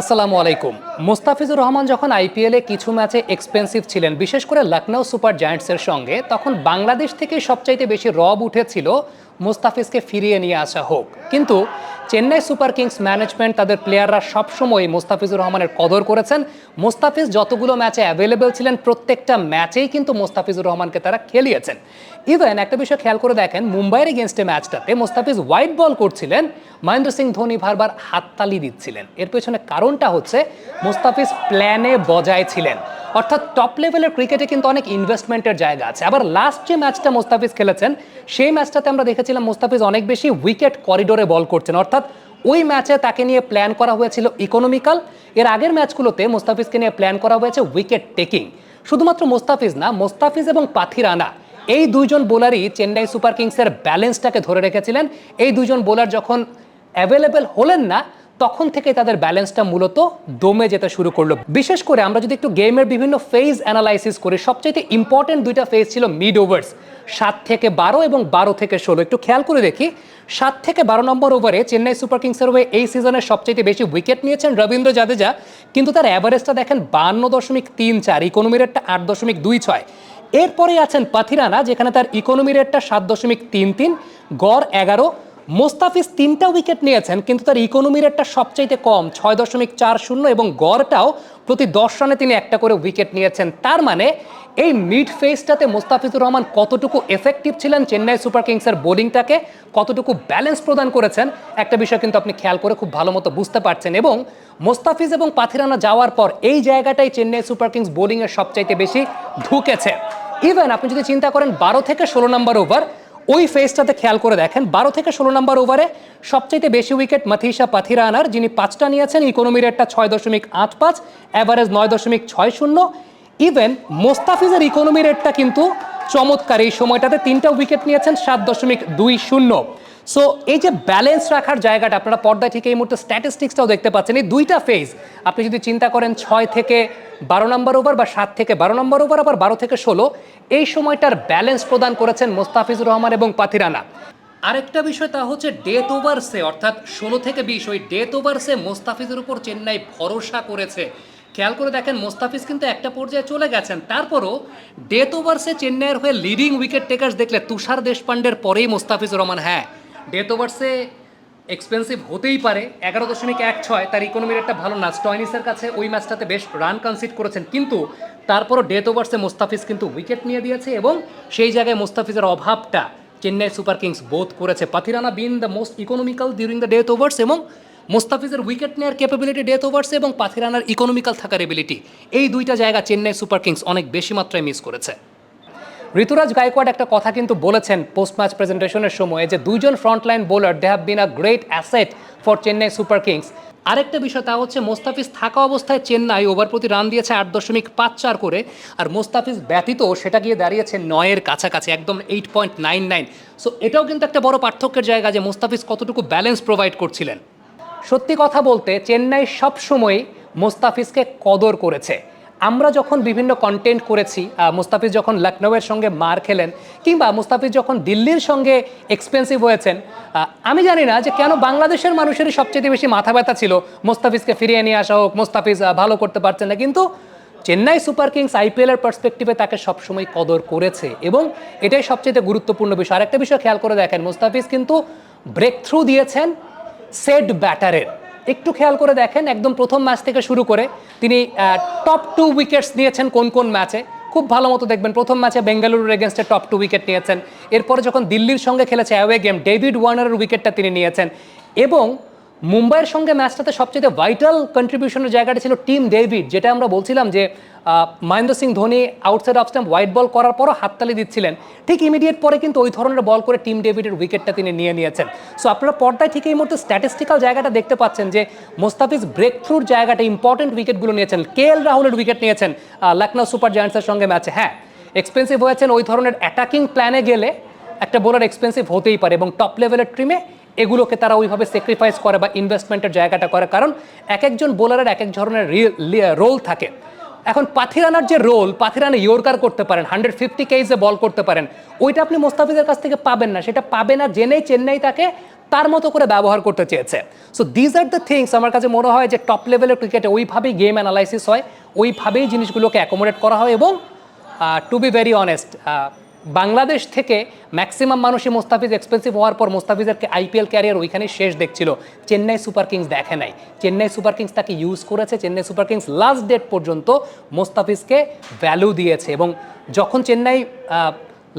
আসসালামু আলাইকুম। মোস্তাফিজুর রহমান যখন আইপিএলে কিছু ম্যাচে এক্সপেন্সিভ ছিলেন, বিশেষ করে লখনৌ সুপার জায়ান্টসের সঙ্গে, তখন বাংলাদেশ থেকে সবচাইতে বেশি রব উঠেছিল মোস্তাফিজকে ফিরিয়ে নিয়ে আসা হোক। কিন্তু চেন্নাই সুপার কিংস ম্যানেজমেন্ট তাদের প্লেয়াররা সবসময় মোস্তাফিজুর রহমানের কদর করেছেন। মোস্তাফিজ যতগুলো ম্যাচে অ্যাভেলেবেল ছিলেন, প্রত্যেকটা ম্যাচেই কিন্তু মোস্তাফিজুর রহমানকে তারা খেলিয়েছেন। ইভেন একটা বিষয় খেয়াল করে দেখেন, মুম্বাইয়ের এগেনস্টে ম্যাচটাতে মোস্তাফিজ হোয়াইট বল করছিলেন, মহেন্দ্র সিং ধোনি বারবার হাততালি দিচ্ছিলেন। এর পেছনে কারণটা হচ্ছে মোস্তাফিজ প্ল্যানে বজায় ছিলেন। অর্থাৎ টপ লেভেলের ক্রিকেটে কিন্তু অনেক ইনভেস্টমেন্টের জায়গা আছে। আবার লাস্ট যে ম্যাচটা মোস্তাফিজ খেলেছেন, সেই ম্যাচটাতে আমরা দেখেছিলাম মোস্তাফিজ অনেক বেশি উইকেট করিডোরে বল করছেন। অর্থাৎ ওই ম্যাচে তাকে নিয়ে প্ল্যান করা হয়েছিল ইকোনমিক্যাল এর আগের ম্যাচগুলোতে মোস্তাফিজকে নিয়ে প্ল্যান করা হয়েছে উইকেট টেকিং শুধুমাত্র মোস্তাফিজ না, মোস্তাফিজ এবং পাথিরানা এই দুইজন বোলারই চেন্নাই সুপার কিংসের ব্যালেন্সটাকে ধরে রেখেছিলেন। এই দুজন বোলার যখন অ্যাভেলেবেল হলেন না তখন থেকে তাদের ব্যালেন্সটা মূলত দমে যেতে শুরু করল। বিশেষ করে আমরা যদি একটু গেমের বিভিন্ন ফেজ অ্যানালাইসিস করি সবচেয়ে ইম্পর্টেন্ট দুইটা ফেজ ছিল মিড ওভার্স সাত থেকে বারো এবং বারো থেকে ষোলো। একটু খেয়াল করে দেখি, সাত থেকে বারো নম্বর ওভারে চেন্নাই সুপার কিংসের হয়ে এই সিজনে সবচেয়ে বেশি উইকেট নিয়েছেন রবীন্দ্র জাদেজা। কিন্তু তার অ্যাভারেজটা দেখেন বান্ন দশমিক তিন চার ইকোনমি রেটটা আট দশমিক দুই ছয়। এরপরে আছেন পাথিরানা, যেখানে তার ইকোনমি রেটটা সাত দশমিক তিন তিন, গড় এগারো। মোস্তাফিজ তিনটা উইকেট নিয়েছেন, কিন্তু তার ইকোনমি রেটটা সবচাইতে কম, ছয় দশমিক চার শূন্য এবং গড়টাও প্রতি দশ রানে তিনি একটা করে উইকেট নিয়েছেন। তার মানে এই মিড ফেজটাতে মোস্তাফিজুর রহমান কতটুকু এফেক্টিভ ছিলেন, চেন্নাই সুপার কিংসের বোলিংটাকে কতটুকু ব্যালেন্স প্রদান করেছেন, একটা বিষয় কিন্তু আপনি খেয়াল করে খুব ভালো মতো বুঝতে পারছেন এবং মোস্তাফিজ এবং পাথিরানা যাওয়ার পর এই জায়গাটাই চেন্নাই সুপার কিংস বোলিংয়ের সবচাইতে বেশি ঢুকেছে। ইভেন আপনি যদি চিন্তা করেন, বারো থেকে ষোলো নম্বর ওভার ওই ফেজটাতে খেয়াল করে দেখেন, বারো থেকে ষোলো নম্বর ওভারে সবচাইতে বেশি উইকেট মাথিসা পাথিরানার, যিনি পাঁচটা নিয়েছেন ইকোনমি রেটটা ছয় দশমিক আট পাঁচ অ্যাভারেজ নয় দশমিক ছয় শূন্য। ইভেন মোস্তাফিজের ইকোনমি রেটটা কিন্তু চমৎকার, এই সময়টাতে তিনটা উইকেট নিয়েছেন, সাত দশমিক দুই শূন্য। সো এই যে ব্যালেন্স রাখার জায়গাটা, আপনারা পর্দায় ঠিক এই মুহূর্তে স্ট্যাটিস্টিক্সটাও দেখতে পাচ্ছেন। এই দুইটা ফেজ আপনি যদি চিন্তা করেন ছয় থেকে বারো নম্বর ওভার বা সাত থেকে বারো নম্বর ওভার আবার বারো থেকে ষোলো, এই সময়টার ব্যালেন্স প্রদান করেছেন মোস্তাফিজুর রহমান এবং পাথিরানা আরেকটা বিষয় তা হচ্ছে ডেথ ওভারসে অর্থাৎ ষোলো থেকে বিশ, ওই ডেথ ওভারসে মোস্তাফিজের উপর চেন্নাই ভরসা করেছে। খেয়াল করে দেখেন, মোস্তাফিজ কিন্তু একটা পর্যায়ে চলে গেছেন। তারপরও ডেথ ওভারসে চেন্নাইয়ের হয়ে লিডিং উইকেট টেকার্স দেখলে তুষার দেশপান্ডের পরেই মোস্তাফিজুর রহমান হ্যাঁ ডেথ ওভার্সে এক্সপেন্সিভ হতেই পারে। এগারো দশমিক এক ছয়, তার ইকোনমির একটা ভালো না। স্টয়নিসের কাছে ওই ম্যাচটাতে বেশ রান কনসিড করেছেন। কিন্তু তারপরও ডেথ ওভার্সে মোস্তাফিজ কিন্তু উইকেট নিয়ে দিয়েছে এবং সেই জায়গায় মোস্তাফিজের অভাবটা চেন্নাই সুপার কিংস বোধ করেছে। Pathirana been the most economical during the death overs এবং মোস্তাফিজের উইকেট নেওয়ার ক্যাপাবিলিটি ডেথ ওভার্সে এবং পাথিরানার ইকোনমিক্যাল থাকার এবিলিটি এই দুইটা জায়গা চেন্নাই সুপার কিংস অনেক বেশি মাত্রায় মিস করেছে। ঋতুরাজ গায়কোয়াড একটা কথা কিন্তু বলেছেন পোস্ট ম্যাচ প্রেজেন্টেশনের সময় যে দুইজন frontline bowler they have been a great asset for Chennai super kings আরেকটা বিষয়, তা হচ্ছে মোস্তাফিজ থাকা অবস্থায় চেন্নাই ওভার প্রতি রান দিয়েছে আট দশমিক পাঁচ চার করে, আর মোস্তাফিজ ব্যতীত সেটা গিয়ে দাঁড়িয়েছে নয়ের কাছাকাছি, একদম eight point nine nine so এটাও কিন্তু একটা বড় পার্থক্যের জায়গা যে মোস্তাফিজ কতটুকু ব্যালেন্স প্রোভাইড করছিলেন। সত্যি কথা বলতে, চেন্নাই সবসময় মোস্তাফিজকে কদর করেছে। আমরা যখন বিভিন্ন কন্টেন্ট করেছি মুস্তাফিজ যখন লখনৌয়ের সঙ্গে মার খেলেন কিংবা মুস্তাফিজ যখন দিল্লির সঙ্গে এক্সপেন্সিভ হয়েছেন আমি জানি না যে কেন বাংলাদেশের মানুষেরই সবচেয়ে বেশি মাথা ব্যথা ছিল। মোস্তাফিজকে ফিরিয়ে নিয়ে আসা হোক, মোস্তাফিজ ভালো করতে পারছেন না, কিন্তু চেন্নাই সুপার কিংস আইপিএলের পার্সপেক্টিভে তাকে সবসময় কদর করেছে এবং এটাই সবচেয়ে গুরুত্বপূর্ণ বিষয়। আরেকটা বিষয় খেয়াল করে দেখেন, মুস্তাফিজ কিন্তু ব্রেক থ্রু দিয়েছেন সেট ব্যাটারের একটু খেয়াল করে দেখেন, একদম প্রথম ম্যাচ থেকে শুরু করে তিনি টপ টু উইকেটস নিয়েছেন কোন কোন ম্যাচে খুব ভালো মতো দেখবেন, প্রথম ম্যাচে বেঙ্গালুরুর এগেনস্টে টপ টু উইকেট নিয়েছেন। এরপরে যখন দিল্লির সঙ্গে খেলেছে অ্যাওয়ে গেম ডেভিড ওয়ার্নারের উইকেটটা তিনি নিয়েছেন। এবং মুম্বাইয়ের সঙ্গে ম্যাচটাতে সবচেয়ে ভাইটাল কন্ট্রিবিউশনের জায়গাটা ছিল টিম ডেভিড যেটা আমরা বলছিলাম যে Mahendra Singh Dhoni outside off stump white ball করার পরও হাততালি দিচ্ছিলেন। ঠিক ইমিডিয়েট পরে কিন্তু ওই ধরনের বল করে টিম ডেভিডের উইকেটটা তিনি নিয়ে নিয়েছেন। সো আপনারা পর্দায় ঠিক এই মুহূর্তে স্ট্যাটিস্টিক্যাল জায়গাটা দেখতে পাচ্ছেন যে, মোস্তাফিজ ব্রেক থ্রুর জায়গাটা ইম্পর্টেন্ট উইকেটগুলো নিয়েছেন। কে এল রাহুলের উইকেট নিয়েছেন লখনৌ সুপার জায়ান্টসের সঙ্গে ম্যাচে হ্যাঁ এক্সপেন্সিভ হয়েছেন ওই ধরনের অ্যাটাকিং প্ল্যানে গেলে একটা বোলার এক্সপেন্সিভ হতেই পারে এবং টপ লেভেলের ট্রিমে এগুলোকে তারা ওইভাবে স্যাক্রিফাইস করে বা ইনভেস্টমেন্টের জায়গাটা করে। কারণ এক একজন বোলারের এক এক ধরনের রোল থাকে। এখন পাথিরানার যে রোল পাথিরানা ইয়র্কার করতে পারেন হান্ড্রেড ফিফটি কেজে বল করতে পারেন, ওইটা আপনি মোস্তাফিজের কাছ থেকে পাবেন না। সেটা পাবে না জেনেই চেন্নাই তাকে তার মতো করে ব্যবহার করতে চেয়েছে। So these are the things আমার কাছে মনে হয় যে টপ লেভেলের ক্রিকেটে ওইভাবেই গেম অ্যানালাইসিস হয়, ওইভাবেই জিনিসগুলোকে অ্যাকোমোডেট করা হয় এবং to be very honest Bangladesh থেকে ম্যাক্সিমাম মানুষই মোস্তাফিজ এক্সপেন্সিভ হওয়ার পর মোস্তাফিজের আইপিএল ক্যারিয়ার ওইখানে শেষ দেখছিল। চেন্নাই সুপার কিংস দেখে নাই। চেন্নাই সুপার কিংস তাকে ইউজ করেছে। Chennai Super Kings last date পর্যন্ত মোস্তাফিজকে ভ্যালু দিয়েছে এবং যখন চেন্নাই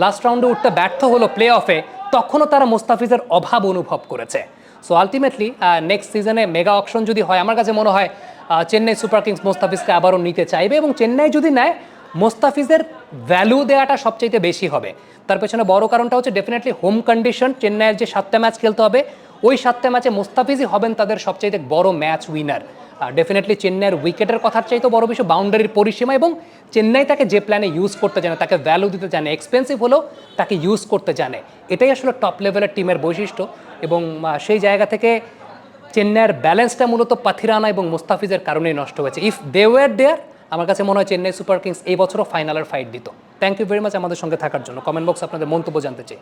লাস্ট রাউন্ডে উঠতে ব্যর্থ হলো প্লে অফে তখনও তারা মোস্তাফিজের অভাব অনুভব করেছে। সো আলটিমেটলি নেক্সট সিজনে মেগা অকশন যদি হয়, আমার কাছে মনে হয় চেন্নাই সুপার কিংস মোস্তাফিজকে আবারও নিতে চাইবে এবং চেন্নাই যদি নেয় মোস্তাফিজের ভ্যালু দেওয়াটা সবচাইতে বেশি হবে। তার পেছনে বড় কারণটা হচ্ছে ডেফিনেটলি হোম কন্ডিশন চেন্নাইয়ের যে সাতটা ম্যাচ খেলতে হবে, ওই সাতটা ম্যাচে মোস্তাফিজই হবেন তাদের সবচাইতে বড় ম্যাচ উইনার ডেফিনেটলি চেন্নাইয়ের উইকেটের কথার চাইতে বড় বিষয় বাউন্ডারির পরিসীমা এবং চেন্নাই তাকে যে প্ল্যানে ইউজ করতে জানে, তাকে ভ্যালু দিতে জানে এক্সপেন্সিভ হলেও তাকে ইউজ করতে জানে। এটাই আসলে টপ লেভেলের টিমের বৈশিষ্ট্য এবং সেই জায়গা থেকে চেন্নাইয়ের ব্যালেন্সটা মূলত পাথিরানা এবং মুস্তাফিজের কারণেই নষ্ট হয়েছে। ইফ দে ওয়ার দেয়ার আমার কাছে মনে হয় চেন্নাই সুপার কিংস এই বছরও ফাইনালের ফাইট দিত। থ্যাংক ইউ ভেরি মাচ আমাদের সঙ্গে থাকার জন্য। কমেন্ট বক্স আপনাদের মন্তব্য জানতে চাই।